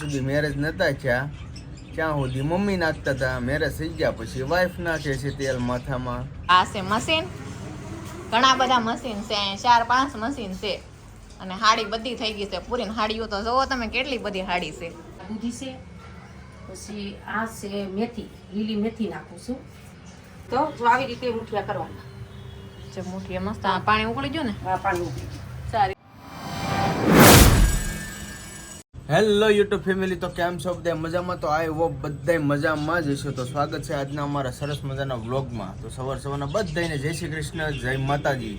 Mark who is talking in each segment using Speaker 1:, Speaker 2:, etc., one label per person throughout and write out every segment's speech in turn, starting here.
Speaker 1: સુધી મેરેજ નતા થયા ત્યાં સુધી મમ્મી નાખતા હતા મેરેજ થઈ ગયા પછી વાઈફ નાખે છે તેલ માથામાં.
Speaker 2: આ છે મશીન ઘણા બધા મશીન છે. ચાર પાંચ મશીન છે. અને હાડી બધી થઈ ગઈ છે. પૂરી હાડીઓ તો જોવો તમે કેટલી બધી હાડી છે.
Speaker 3: દૂધી છે પછી આ છે મેથી લીલી મેથી નાખું છું. તો જો આવી રીતે મુઠિયા કરવાના.
Speaker 2: જે મુઠ્ઠી મસ્ત આ પાણી ઉકળી ગયું ને?
Speaker 3: પાણી ઉકળી ગયું.
Speaker 1: હેલો યુટ્યુબ ફેમિલી તો કેમ છો બધા? મજામાં? તો આવ્યો હોપ બધા મજામાં જ હશો. તો સ્વાગત છે આજના અમારા સરસ મજાના વ્લોગમાં. તો સવાર સવારના બધાને જય શ્રી કૃષ્ણ, જય માતાજી.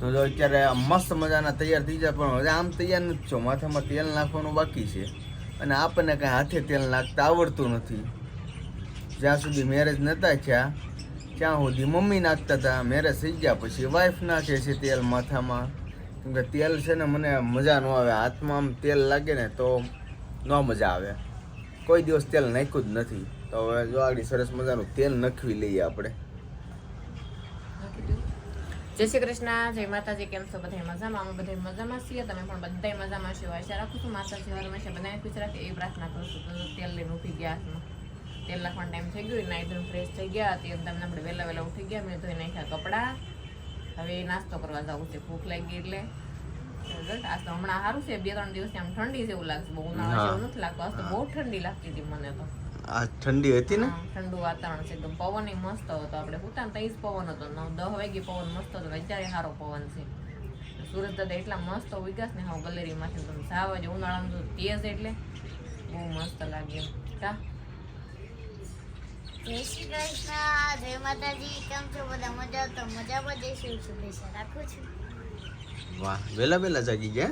Speaker 1: તો જો અત્યારે મસ્ત મજાના તૈયાર થઈ જાય, પણ હવે આમ તૈયાર નથી છો માથામાં તેલ નાખવાનું બાકી છે. અને આપણને કાંઈ હાથે તેલ નાખતા આવડતું નથી. જ્યાં સુધી મેરેજ નહોતા થયા, ત્યાં સુધી મમ્મી નાખતા હતા. મેરેજ થઈ ગયા પછી વાઈફ નાખે છે તેલ માથામાં. કેમ કે તેલ છે ને મને મજા ન આવે. હાથમાં આમ તેલ લાગે ને તો ન મજા આવે. કોઈ દિવસ તેલ નાખ્યું જ નથી. તો હવે જો આગળ સરસ મજાનું તેલ નખવી લઈએ આપણે.
Speaker 2: જય શ્રી કૃષ્ણ, જય માતાજી, કેમ છો? બધા મજામાં? અમે બધા મજામાં છીએ. તમે પણ બધા મજામાં છો? આશા રાખું છું માતાજી હર છે બધાને ખુશ રાખે એવી પ્રાર્થના કરું છું. તો તેલ લઈને ઉઠી ગયા હાથમાં. તેલ નાખવાનો ટાઈમ થઈ ગયો, નાઈ ધોઈને ફ્રેશ થઈ ગયા. તે તમને આપણે વહેલા વહેલા ઉઠી ગયા. મેં ધોઈ નાખ્યા કપડાં. હવે નાસ્તો કરવા જવું છે. ભૂખ લાગી એટલે આજ હમણાં સારું છે. બે ત્રણ દિવસ આમ ઠંડી જેવું લાગશે. બહુ ઉનાળા જેવું નથી લાગતું. આજ તો બહુ ઠંડી લાગતી હતી મને તો.
Speaker 1: આ ઠંડી હતી ને?
Speaker 2: ઠંડુ વાતાવરણ છે. એકદમ પવન મસ્ત હતો. આપણે પૂતા ને તઈ જ પવન હતો. નવ દસ વાગે પવન મસ્ત હતો. અત્યારે સારો પવન છે. સુરત દાદા એટલા મસ્ત વિકાસ ને હા ગલેરીમાંથી. તમે સાવ જ ઉનાળામાં તો તેજ એટલે બહુ મસ્ત લાગે. એમ કા
Speaker 4: જય શ્રી કૃષ્ણ. જય માતાજી. કેમ છો બધા? મજા? તો મજામાં જઈશું. શુભેચ્છા રાખું છું.
Speaker 1: વાહ. વેલા વહેલા જાગી ગયા?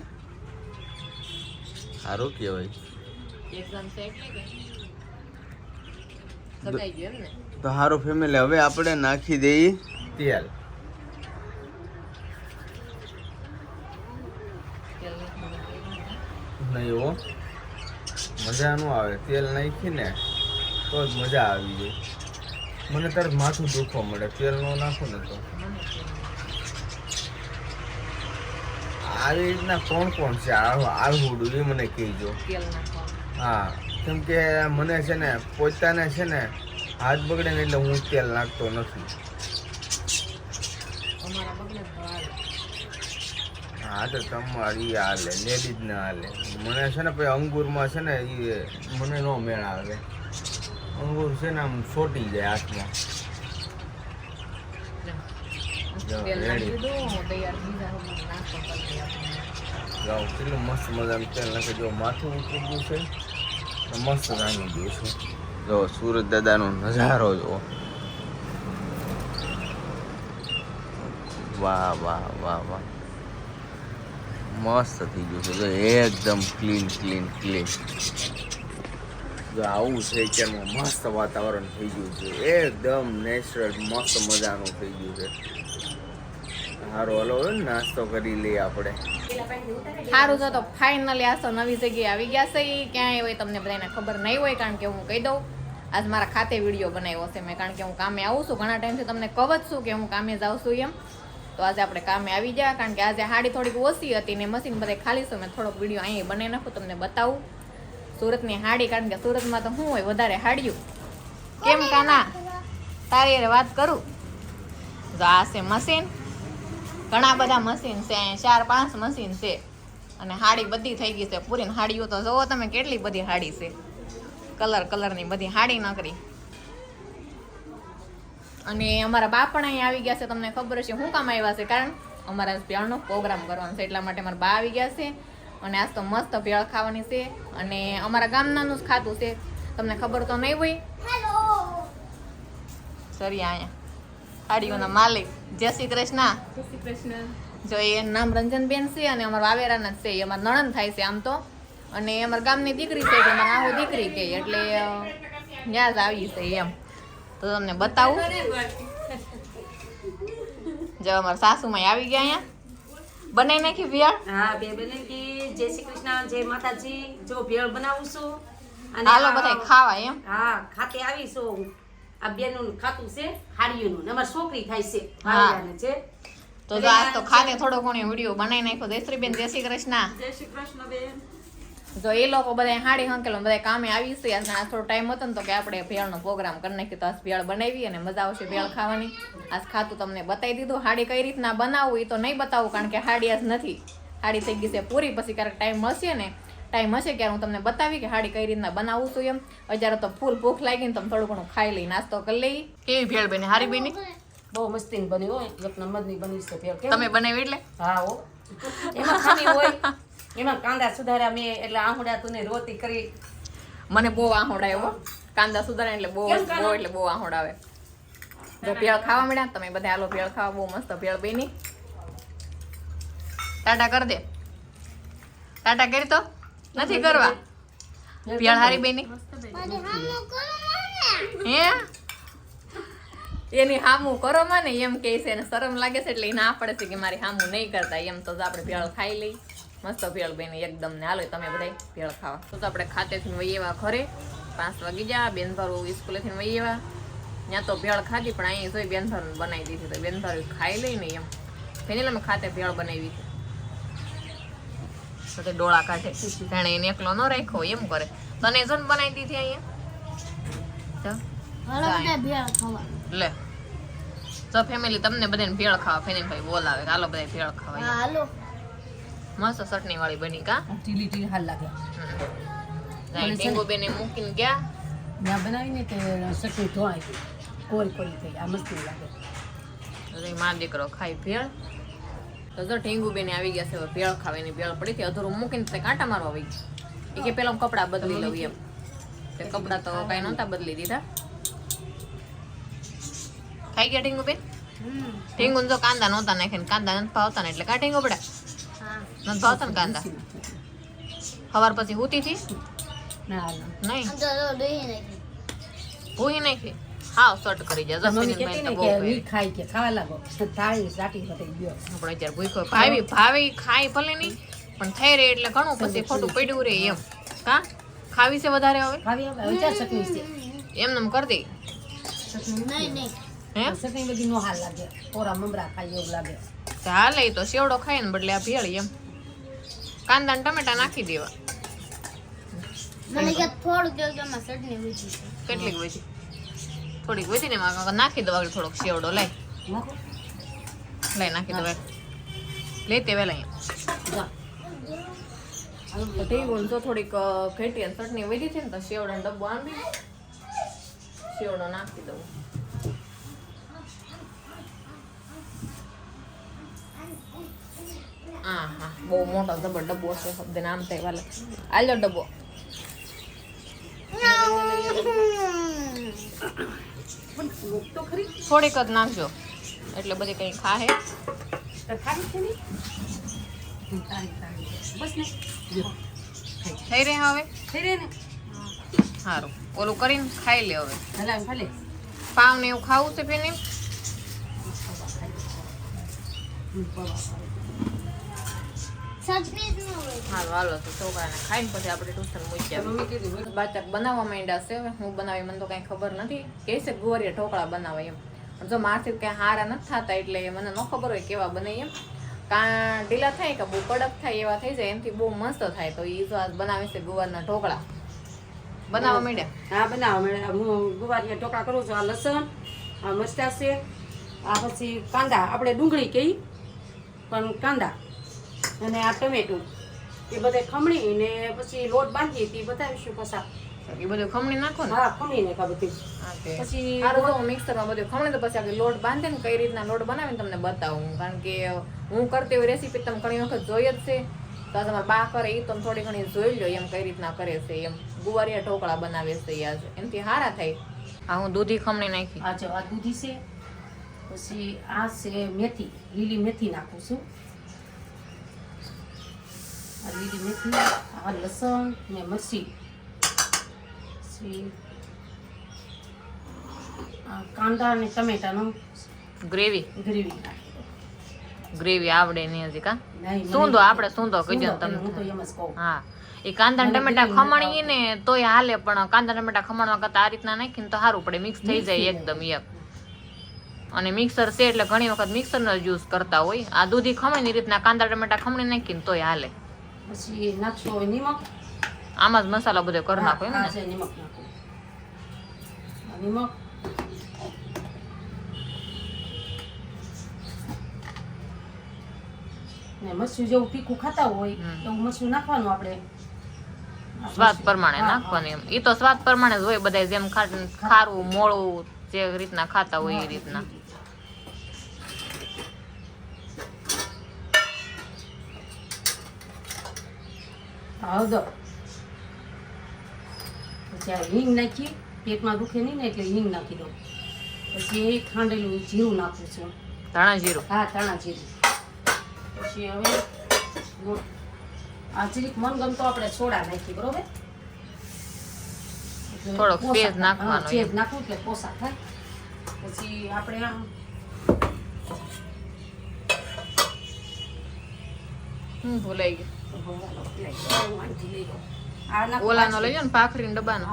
Speaker 1: સારું કહેવાય.
Speaker 2: એકદમ છે એટલે કે? સગાઈ ગયું એમ ને
Speaker 1: તો સારું ફેમિલી હવે આપણે નાખી દઈએ. તેલ. નહીં હો. મજા નું આવે. તેલ નાખીને તો જ મજા આવી જાય મને તરત માથું દુખવા મળે તેલ ન નાખું ને તો. આવી રીતના કોણ કોણ છે? આ એ મને કહેજો. હા કેમ કે મને છે ને પોતાને છે ને હાથ બગડે ને એટલે હું તેલ નાખતો નથી. હા તો તમારી હાલે લેડીઝ ને હાલે. મને છે ને પછી અંગુરમાં છે ને એ મને નો મેળ આવે. અંગૂર છે ને આમ છોટી જાય હાથમાં. કેટલું મસ્ત મજાનું તેલ નાખે જો માથું ઉતરી ગયું છે. મસ્ત જામી ગયું છે. જો સુરત દાદાનો નજારો જો વાહ વાહ વાહ વાહ. મસ્ત થઈ ગયું છે. એકદમ ક્લીન ક્લીન ક્લીન આવું છે અત્યારમાં મસ્ત વાતાવરણ થઈ ગયું છે. એકદમ નેચરલ મસ્ત મજાનું થઈ ગયું છે. સારું હલો નાસ્તો કરી લઈએ આપણે.
Speaker 2: સારું જો તો ફાઇનલી આ તો નવી જગ્યાએ આવી ગયા છે. ક્યાંય હોય તમને બધાને ખબર નહીં હોય, કારણ કે હું કહી દઉં, આજ મારા ખાતે વીડિયો બનાવ્યો છે મેં, કારણ કે હું કામે આવું છું. ઘણા ટાઈમથી તમને કવત છું કે હું કામે જાઉં છું એમ. તો આજે આપણે કામે આવી ગયા, કારણ કે આજે હાડી થોડીક ઓછી હતી ને મશીન બધે ખાલી છું. મેં થોડોક વીડિયો અહીં બનાવી નાખું, તમને બતાવું. સુરતની હાડી કારણ કે સુરતમાં તો શું હોય વધારે હાડિયું. કેમ કાના? તારી વાત કરું? તો આ છે મશીન. ઘણા બધા મશીન છે ચાર પાંચ મશીન છે. અને હાડી બધી થઈ ગઈ છે. પૂરી હાડીઓ તો જોવો તમે કેટલી બધી હાડી છે. કલર કલરની બધી હાડી નકરી. અને અમારા બા પણ અહીંયા આવી ગયા છે તમને ખબર છે શું કામ આવ્યા છે કારણ અમારા પ્યારનો પ્રોગ્રામ કરવાનો છે એટલા માટે મારા બા આવી ગયા છે. અને આજ તો મસ્ત ભેળ ખાવાની છે અને અમારા ગામનાનું જ ખાતું છે. તમને ખબર તો નહીં હોય? સોરી અહીંયા. હાડીઓના માલિક. જય શ્રી કૃષ્ણ. જો એ નામ રંજનબેન છે અને અમારા વાવેરાના જ છે. એ અમારા નણંદ થાય છે આમ તો. અને અમારા ગામની દીકરી છે એટલે અમારા આહો દીકરી કહે એટલે ત્યાં જ આવી છે એમ. તો તમને બતાવું. જો અમારા સાસુમાં આવી ગયા અહીંયા. બનાવી નાખી ભેળ
Speaker 3: હા બે બેનકી જય શ્રી કૃષ્ણ જય માતાજી. જો ભેળ બનાવું છું. અને
Speaker 2: હાલો
Speaker 3: આ-
Speaker 2: બધા ખાવા એમ?
Speaker 3: હા ખાતે આવીશું આ બેનું ખાતું છે હાડીઓનું. ને અમારી છોકરી થાય છે હાડીયાને છે.
Speaker 2: તો જો આજ તો ખાતે થોડો ઘણો વીડિયો બનાવી નાખ્યો. જયશ્રીબેન જય શ્રી કૃષ્ણ.
Speaker 5: જય શ્રી કૃષ્ણ બેન.
Speaker 2: જો એ લોકો બધા હાડી હંકેલો બધા કામે આવી છે અને આજ થોડો ટાઈમ હતો ને તો કે આપણે ભેળનો પ્રોગ્રામ કરી નાખીએ તો આજ ભેળ બનાવી અને મજા આવશે ભેળ ખાવાની. આજ ખાતું તમને બતાવી દીધું. હાડી કઈ રીતના બનાવવું એ તો નહીં બતાવું કારણ કે હાડી આજ નથી. હાડી થઈ ગઈ છે પૂરી પછી ક્યારેક ટાઈમ મળશે ને ટાઈમ હશે ક્યારે હું તમને બતાવી કે હાડી કઈ રીતના બનાવું છું એમ. અત્યારે તો ફૂલ ભૂખ લાગી ને તમે થોડું ઘણું ખાઈ લઈ નાસ્તો કરી લઈ. કેવી ભેળ બની? હારી બની?
Speaker 3: બહુ મસ્તી બની હોય. એક નંબરની બની છે ભેળ.
Speaker 2: તમે બનાવી એટલે?
Speaker 3: હા હો. એમાં ખામી હોય. એમાં કાંદા સુધાર્યા મેં એટલે આહુડા તું રોતી કરી.
Speaker 2: મને બહુ આહોડ એવો કાંદા સુધારા એટલે બહુ? બહુ એટલે બહુ આહોડ આવે. જો ભેળ ખાવા મળ્યા તમે બધા આલો ભેળ ખાવા બહુ મસ્ત ભેળ બની. ટાટા કરી દે. ટાટા કરી તો? નથી કરવા? ભેળ હારી બની. હે? એની હામું કરો મને એમ કે છે શરમ લાગે છે એટલે એને ના પડે છે કે મારી હામું નહીં કરતા એમ તો આપણે ભેળ ખાઈ લઈ મસ્ત ભેળ બેન એકદમ ને હાલો તમે બધા ભેળ ખાવા. તો આપણે ખાતેથી વહી એવા ઘરે પાંચ વાગી જા બેન ભારું સ્કૂલેથી વહી એવા ત્યાં તો ભેળ ખાધી પણ અહીં જોઈ બેન ભારું બનાવી દીધી તો બેન ભારું ખાઈ લઈ ને એમ. ફેની અમે ખાતે ભેળ બનાવી તો ડોળા કાઢે. જાણે એને એકલો ન રાખ્યો એમ કરે. તને જો બનાવી દીધી અહીંયા? લે. તો ફેમિલી તમને બધાને ભેળ ખાવા. ફેની ભાઈ બોલાવે હાલો બધા ભેળ ખાવા
Speaker 4: હાલો.
Speaker 2: મસ્ત ચટણી વાળી બની કા?
Speaker 3: ટીલી ટીલી હાલ લાગે.
Speaker 2: ડેંગો બેને મૂકીને ગયા.
Speaker 3: ત્યાં બનાવીને તે ચટણી ધોવાઈ ગઈ. કોરી કોરી થઈ. આ મસ્તી લાગે.
Speaker 2: માં દીકરો ખાઈ ભેળ. તો જો ઢીંગુ બેને આવી ગયા છે ભેળ ખાવાની ભેળ પડી હતી અધૂરું મૂકીને તે કાંટા મારવા ગઈ એ કે પેલા કપડા કપડાં બદલી લઉં એમ. તે કપડાં તો કઈ નહોતા બદલી દીધા. ખાઈ ગયા ઢીંગુ બેન? ઢીંગુ જો કાંદા નહોતા નાખીને કાંદા નથી ભાવતા ને એટલે કા ઢીંગુ નથી ભાવતા ને કાંદા સવાર પછી હુતી થી?
Speaker 3: ના ના.
Speaker 2: નહીં?
Speaker 4: ભૂહી નાખી.
Speaker 2: હા નાખી? કરી જાય
Speaker 3: મમ્મી
Speaker 2: જમીન
Speaker 3: કહેતી ને
Speaker 2: તો બહુ
Speaker 3: કે
Speaker 2: ભાવે.
Speaker 3: ઈ ખાય કે ખાવા લાગો. થાળી સાટી બતાવી ગયો.
Speaker 2: આપણે અત્યારે ભૂખો ભાવી ભાવી ખાઈ ભલે નહીં પણ થઈ રહે એટલે ઘણું. પછી ખોટું પડ્યું રે એમ. કા ખાવી છે વધારે હવે?
Speaker 3: ખાવી હવે વિચાર ચટણી છે.
Speaker 2: એમ નમ કરી દે.
Speaker 4: નહીં નહીં.
Speaker 2: હે?
Speaker 3: સકની બધી નો હાલ લાગે. પોરા મમરા ખાય એવું લાગે.
Speaker 2: તો હાલે ઈ તો સેવડો ખાય ને બદલે આ ભેળ એમ. કાંદા ટમેટા નાખી દેવા.
Speaker 4: મને કે થોડું કેવું ચટણી
Speaker 2: કેટલીક વધી થોડીક વધી ને એમાં નાખી દો આગળ થોડોક શિયાળો લાય લઈ નાખી દો લઈ વેલા અહીંયા.
Speaker 3: જા.
Speaker 2: તો તે જો થોડીક ઘેટી ચટણી વધી છે ને તો શેવડાનો ડબ્બો આંબી સેવડો નાખી દઉં. હા હા બહુ મોટો જબર ડબ્બો છે શબ્દ નામ થાય વાલે આલો ડબ્બો થોડીક જ નાખજો. એટલે બધી કંઈ ખાહે. થઈ રહે હવે?
Speaker 3: થઈ રહે ને
Speaker 2: સારું ઓલું કરીને ખાઈ લે હવે. પાવ ને એવું ખાવું છે ફેને
Speaker 4: ચટણી જ ન હોય
Speaker 2: હાલો હાલો, તો ખાઈને પછી આપણે ટ્યુશન મૂકી બાચક બનાવવા માંડ્યા છે હું બનાવી, મને તો કઈ ખબર નથી. કે છે ગુવારિયા ઢોકળા બનાવે એમ. જો મારથી કઈ હારા નથી થતા, એટલે મને ન ખબર હોય કેવા બને એમ. કાં ઢીલા થાય કે બહુ કડક થાય એવા થઈ જાય, એનાથી બહુ મસ્ત થાય. તો એ જો આજ બનાવે છે ગુવારના ઢોકળા. બનાવવા માંડ્યા?
Speaker 3: હા, બનાવવા માંડ્યા. હું ગુવારિયા ઢોકળા કરું છું. આ લસણ, આ મસ્ટા છે. આ પછી કાંદા. આપણે ડુંગળી કહી પણ કાંદા. અને આ ટમેટું. એ બધે ખમણી ને પછી લોટ બાંધી તે બતાવીશું પછા
Speaker 2: એ બધું ખમણી નાખો ને
Speaker 3: હા ખમણી ને કા બધી. પછી
Speaker 2: સારું જો મિક્સરમાં બધું ખમણી તો પછી આપણે લોટ બાંધે ને કઈ રીતના લોટ બનાવીને તમને બતાવું. કારણ કે હું કરતી હોય રેસીપી તમે ઘણી વખત જોઈ જ છે. તો તમારે બા કરે એ તમે થોડી ઘણી જોઈ લો એમ કઈ રીતના કરે છે એમ ગુવારિયા ઢોકળા બનાવે છે યાર એમથી હારા સારા થાય. હા હું દૂધી ખમણી નાખી.
Speaker 3: આ જો આ દૂધી છે પછી આ છે મેથી લીલી મેથી નાખું છું. આ લીલી મેથી આ લસણ ને મરચી. કાંદા અને ટમેટાનો
Speaker 2: ગ્રેવી?
Speaker 3: ગ્રેવી.
Speaker 2: ગ્રેવી આવડે નહીં હજી કા? સૂંધો આપણે સૂંધો કીધો
Speaker 3: તમને. હું તો
Speaker 2: તમે
Speaker 3: એમ જ કહું.
Speaker 2: હા. એ કાંદા ટમેટા ખમણીએ ને તોય હાલે પણ કાંદા ટમેટા ખમણવા કરતા આ રીતના નાખીને તો સારું પડે. મિક્સ થઈ જાય એકદમ એક. અને મિક્સર છે એટલે ઘણી વખત મિક્સરનો યુઝ કરતા હોય. આ દૂધી ખમણીની રીતના કાંદા ટમેટા ખમણી નાખીને તોય હાલે.
Speaker 3: પછી નાખશું હવે નિમક.
Speaker 2: આમાં જ મસાલો બધો કરી નાખો એમ ને?
Speaker 3: નિમક નાખો. નિમક. ને મરચું જેવું તીખું ખાતા હોય એવું મરચું નાખવાનું આપણે.
Speaker 2: સ્વાદ પ્રમાણે નાખવાની એમ. એ તો સ્વાદ પ્રમાણે જ હોય બધા જેમ ખારું મોળું જે રીતના ખાતા હોય એ રીતના
Speaker 3: હા, હળદર પછી આ હિંગ નાખી પેટમાં દુખે નહીં ને એટલે હિંગ નાખી દઉં. પછી ખાંડેલું જીરું નાખું છું.
Speaker 2: ધાણા જીરું?
Speaker 3: હા ધાણા જીરું. પછી હવે આ આ જરીક મનગમતો આપણે સોડા નાખી બરોબર?
Speaker 2: થોડોક સેજ નાખવાનો
Speaker 3: સેજ. નાખવું એટલે પોસા થાય. પછી આપણે આમ
Speaker 2: હમ ભૂલાઈ ગયું. ઓલાનો. લઈ લો ને ભાખરી ડબ્બાનો.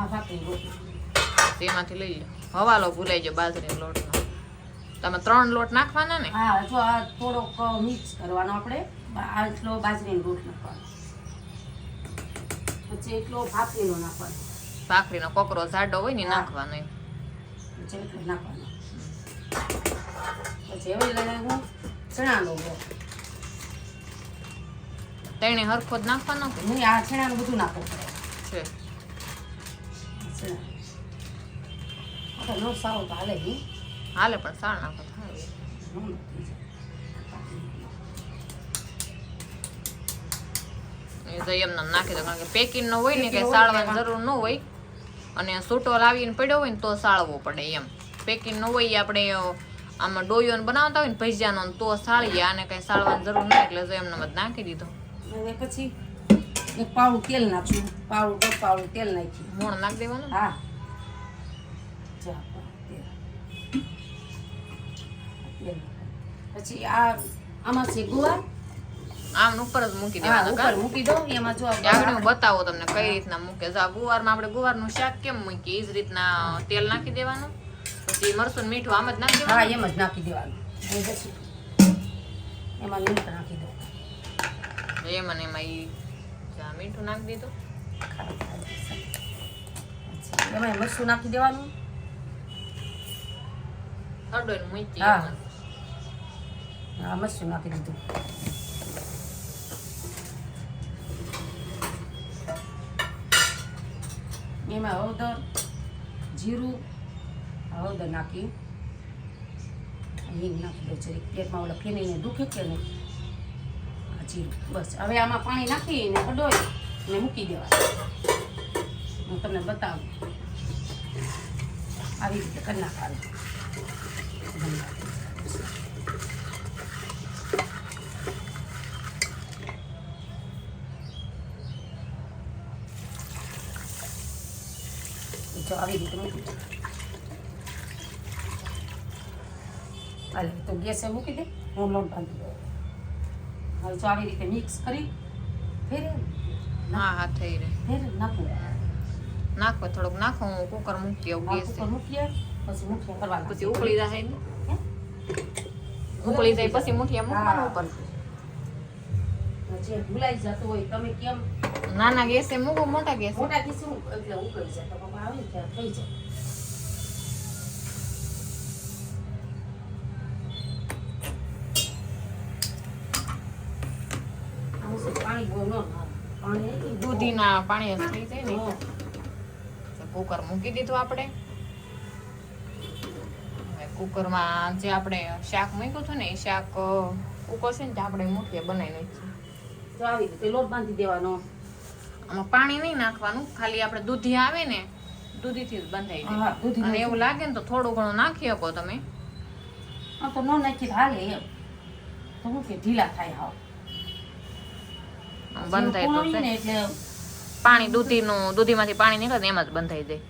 Speaker 2: તેમાંથી લઈ લો. હવાલો ભૂલાઈ ગયો બાજરી લોટનો. તમે ત્રણ લોટ નાખવાના ને?
Speaker 3: હા જો આ થોડોક મિક્સ કરવાનો આપણે. આ એટલો બાજરીનો લોટ નાખવાનો. પછી એટલો ભાખરીનો નાખવાનો.
Speaker 2: ભાખરીનો કોકરો જાડો હોય ને. નાખવાનો
Speaker 3: પછી એટલો નાખવાનો. પછી હવે લઈને હું ચણાનો લોટ
Speaker 2: તેણે હરખો જ નાખવાનો કે?
Speaker 3: નહીં આ ચણાનું બધું નાખવું પડે
Speaker 2: છે.
Speaker 3: લોટ સારો તો હાલે નહીં
Speaker 2: હાલે પણ સાળ નાખો થાય
Speaker 3: નો નથી જાય.
Speaker 2: એ તો એમને નાખી દો કારણ કે પેકિંગ નો હોય ને કે સાળવાની જરૂર ન હોય. અને સૂટો લાવીને પડ્યો હોય ને તો સાળવો પડે એમ. પેકિંગ નો હોય આપણે આમાં ડોયો ને બનાવતા હોય ને ભજીયાનો તો સાળીએ. આને કંઈ સાળવાની જરૂર નહીં એટલે જો એમને નાખી દીધો.
Speaker 3: અને પછી એક પાવડું તેલ નાખ્યું પાવડું દસ પાવડું તેલ નાખ્યું
Speaker 2: મોણ નાખી દેવાનું?
Speaker 3: હા. પછી આ આમાં છે ગુવાર.
Speaker 2: આમ ઉપર જ મૂકી દેવાનું
Speaker 3: ઉપર મૂકી દો એમાં જો
Speaker 2: આગળ હું બતાવો તમને કઈ રીતના મૂકે જો ગુવારમાં આપણે ગુવારનું શાક કેમ મૂકીએ? એ જ રીતના તેલ નાખી દેવાનું. પછી મરસું મીઠું આમ જ નાખી
Speaker 3: હા
Speaker 2: દેવાનું?
Speaker 3: એમ જ નાખી દેવાનું. એમાં લીંબ નાખી દો
Speaker 2: એમાં મને એમાં એ ચા મીઠું નાખી દીધું.
Speaker 3: એમાં મરચું નાખી દેવાનું?
Speaker 2: મૂકી
Speaker 3: હા. હા નાખી દીધું. એમાં હળદર જીરું હળદર નાખી. હિંગ નાખી દો જરીક. પેટમાં ઓલા ફેનીને દુખે કે નહીં? જીરું બસ હવે આમાં પાણી નાખીને હડોઈ ને મૂકી દેવા હું તમને બતાવું આવી રીતે કરી નાખવાનું જો આવી રીતે મૂકી દો હાલે તો ગેસે મૂકી દે હું લોટ બાંધી દઉં હવે જો આવી રીતે મિક્સ કરી ફેર
Speaker 2: હા હા થઈ રહે.
Speaker 3: ફેર નાખું.
Speaker 2: નાખો થોડુંક નાખો હું કુકર મૂકી આવું
Speaker 3: ગેસ
Speaker 2: ગેસે
Speaker 3: કુકર મૂકીએ પછી મૂઠિયા કરવાનું.
Speaker 2: પછી ઉકળી જાય ને? ઉકળી જાય પછી મૂઠિયા મૂકવાનું ઉપર.
Speaker 3: જે ભૂલાઈ જતું હોય તમે કેમ?
Speaker 2: નાના ગેસે મૂકો મોટા ગેસ.
Speaker 3: મોટા કિસ્સું એટલે ઉકળી જાય. તો આવે ને થઈ જાય.
Speaker 2: દૂધીના પાણી થઈ જાય ને. કુકર મૂકી દીધું આપણે. કુકરમાં જે આપણે શાક મૂક્યું હતું ને એ શાક ઉકળશે ને આપણે મુઠિયા બનાવી નાખીએ
Speaker 3: તો આવી રીતે લોટ બાંધી દેવાનો.
Speaker 2: આમાં પાણી નહીં નાખવાનું ખાલી આપણે દૂધી આવે ને દૂધીથી જ બંધાઈ જાય.
Speaker 3: દૂધી
Speaker 2: અને એવું લાગે ને તો થોડું ઘણું નાખી શકો તમે.
Speaker 3: તો ન નાખી હાલે એમ. તો હું કે ઢીલા થાય હાવ.
Speaker 2: આમ બંધાય તો થાય.
Speaker 3: એટલે
Speaker 2: પાણી દૂધીનું દૂધીમાંથી પાણી નીકળે ને એમાં જ બંધાઈ જાય.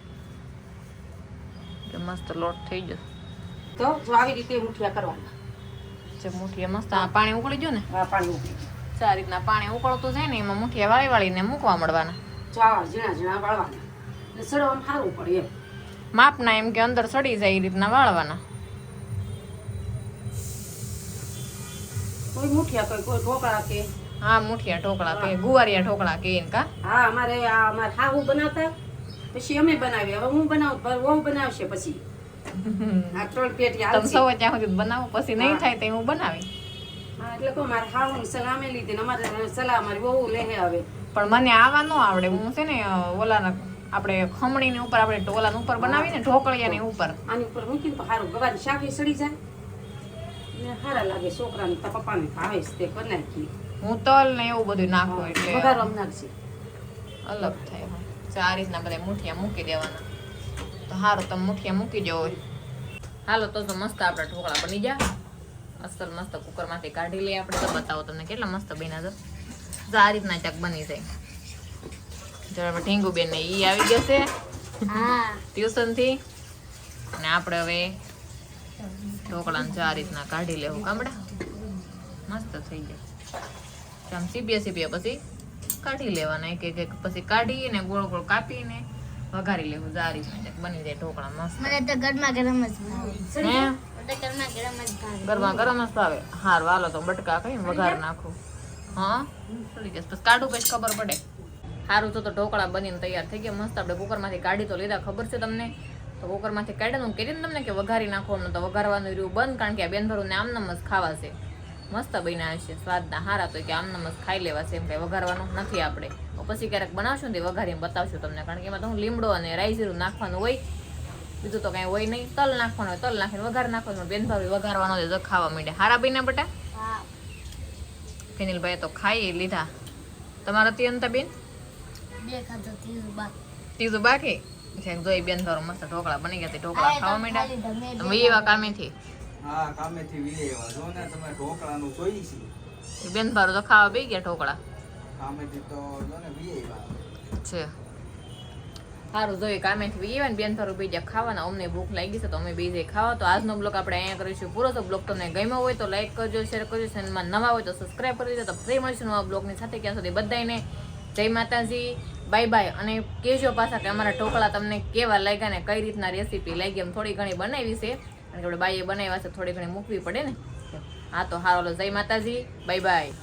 Speaker 2: એટલે મસ્ત લોટ થઈ ગયો.
Speaker 3: તો જો આવી રીતે મુઠિયા કરવાના.
Speaker 2: જે મુઠિયા મસ્ત પાણી ઉકળી ગયું ને?
Speaker 3: હા પાણી ઉકળી ગયું.
Speaker 2: તો રીતના પાણી ઉકળતું જાય ને એમાં મુઠિયા વાળી વાળીને મૂકવા મળવાના.
Speaker 3: ચાવા ઝીણા ઝીણા વાળવાના. એટલે સડવામાં સારું પડે એમ.
Speaker 2: માપના એમ કે અંદર સડી જાય એ રીતના વાળવાના.
Speaker 3: કોઈ મુઠિયા કોઈ કોઈ ઢોકળા કે
Speaker 2: હા મુઠિયા ઢોકળા કે ગુવારિયા ઢોકળા કે ને કા?
Speaker 3: હા અમારે આ અમારે હાહુ બનાવતા. પછી અમે બનાવીએ. હવે હું બનાવું? વહુ બનાવશે પછી. આ ત્રણ પેટી
Speaker 2: તમે
Speaker 3: હાલશે.
Speaker 2: સૌ ત્યાં સુધી બનાવો પછી નહીં થાય તો હું બનાવી
Speaker 3: હા એટલે કહું મારે હાહુ સલામે લીધી ને અમારે સલાહ અમારી વહુ લે હવે
Speaker 2: પણ મને આવા ન આવડે. હું છે ને ઓલાના આપણે ખમણીની ઉપર આપણે ઓલાના ઉપર બનાવીને ઢોકળિયાની ઉપર.
Speaker 3: આની ઉપર મૂકીને તો સારું ગવાની શાકી સડી જાય. ને સારા લાગે છોકરાને. પપ્પાને ભાવે તે કરી નાખી
Speaker 2: હું તલ ને એવું બધું નાખું એટલે
Speaker 3: નાખશે
Speaker 2: અલગ થાય. તો આ રીતના બધા મુઠિયા મૂકી દેવાના. તો સારું તમે મુઠિયા મૂકી દેવો હાલો તો તો મસ્ત આપણા ઢોકળા બની ગયા. અસલ મસ્ત કુકરમાંથી કાઢી લઈએ આપણે. તો બતાવો તમને કેટલા મસ્ત બન્યા તો આ રીતના ચાક બની જાય. જરા ઢીંગુ બેન ને ઈ આવી ગયા છે.
Speaker 4: હા.
Speaker 2: ટ્યુશનથી. અને આપણે હવે ઢોકળાને જો આ રીતના કાઢી લેવું. કામડા મસ્ત થઈ જાય. આમ સીપીએ સીબીએ પછી કાઢી લેવાના એક એક પછી કાઢીને ગોળ ગોળ કાપીને વઘારી લેવું જો આ રીતના કંઈક બની જાય ઢોકળા મસ્ત.
Speaker 4: મને તો ગરમા ગરમ જ ભાવે. ગરમા ગરમ જ ભાવે.
Speaker 2: હાર વાલો તો બટકા કઈ વઘાર નાખું. હા? થોડી જશે પછી કાઢું પછી ખબર પડે. સારું તો તો ઢોકળા બનીને તૈયાર થઈ ગયા મસ્ત આપણે કુકરમાંથી કાઢી તો લીધા ખબર છે તમને? તો કુકરમાંથી કાઢ્યા હું કીધું ને તમને કે વઘારી નાખો તો વઘારવાનું રહ્યું બંધ કારણ કે આ બેન ભરું ને આમ જ ખાવા છે. મસ્ત બન્યા હશે સ્વાદના હારા તો કે આમનામ જ ખાઈ લેવા છે એમ કઈ વઘારવાનું નથી આપણે. પછી ક્યારેક બનાવશું ને તે વઘારીને બતાવશું તમને કારણ કે એમાં તો હું લીમડો અને રાઈ જીરું નાખવાનું હોય બીજું તો કઈ હોય નહીં. તલ નાખવાનું હોય તલ નાખીને વઘાર નાખવાનું બેન ભાવી વઘારવાનો છે તો ખાવા માંડે. હારા બન્યા બટા? ફિનિલભાઈ તો ખાઈ લીધા. તમારા અત્યંત બેન?
Speaker 4: ત્રીજું બાકી.
Speaker 2: જોઈ બેન તારો મસ્ત ઢોકળા બની ગયા ઢોકળા ખાવા માંડ્યા. એવા કામેથી.
Speaker 1: હા કામેથી વીએ એવા. જો ને તમે ઢોકળાનું જોઈ છે.
Speaker 2: બેન ભારો તો ખાવા બે ગયા ઢોકળા.
Speaker 1: કામેથી તો જો ને વીએ એવા.
Speaker 2: છે. સારું જોઈએ કામેથી બી ને બેન તારું બીજા ખાવાના. અમને ભૂખ લાગી છે તો અમે બીજે ખાવા. તો આજનો બ્લોગ આપણે અહીંયા કરીશું. પૂરો તો બ્લોગ તમને ગમ્યો હોય તો લાઈક કરજો શેર કરજો. ચેનલમાં નવા હોય તો સબસ્ક્રાઈબ કરી દેજો. તો ફ્રી મળીશું નવા બ્લોગની સાથે. ક્યાં સુધી બધાને જય માતાજી. બાય બાય અને કહેજો પાછા કે અમારા ઢોકળા તમને કેવા લાગ્યા ને કઈ રીતના રેસીપી લાગી એમ થોડી ઘણી બનાવી છે. કારણ કે આપણે બાઈએ બનાવ્યા છે, થોડી ઘણી મૂકવી પડે ને. હા, તો હારો જય માતાજી બાય બાય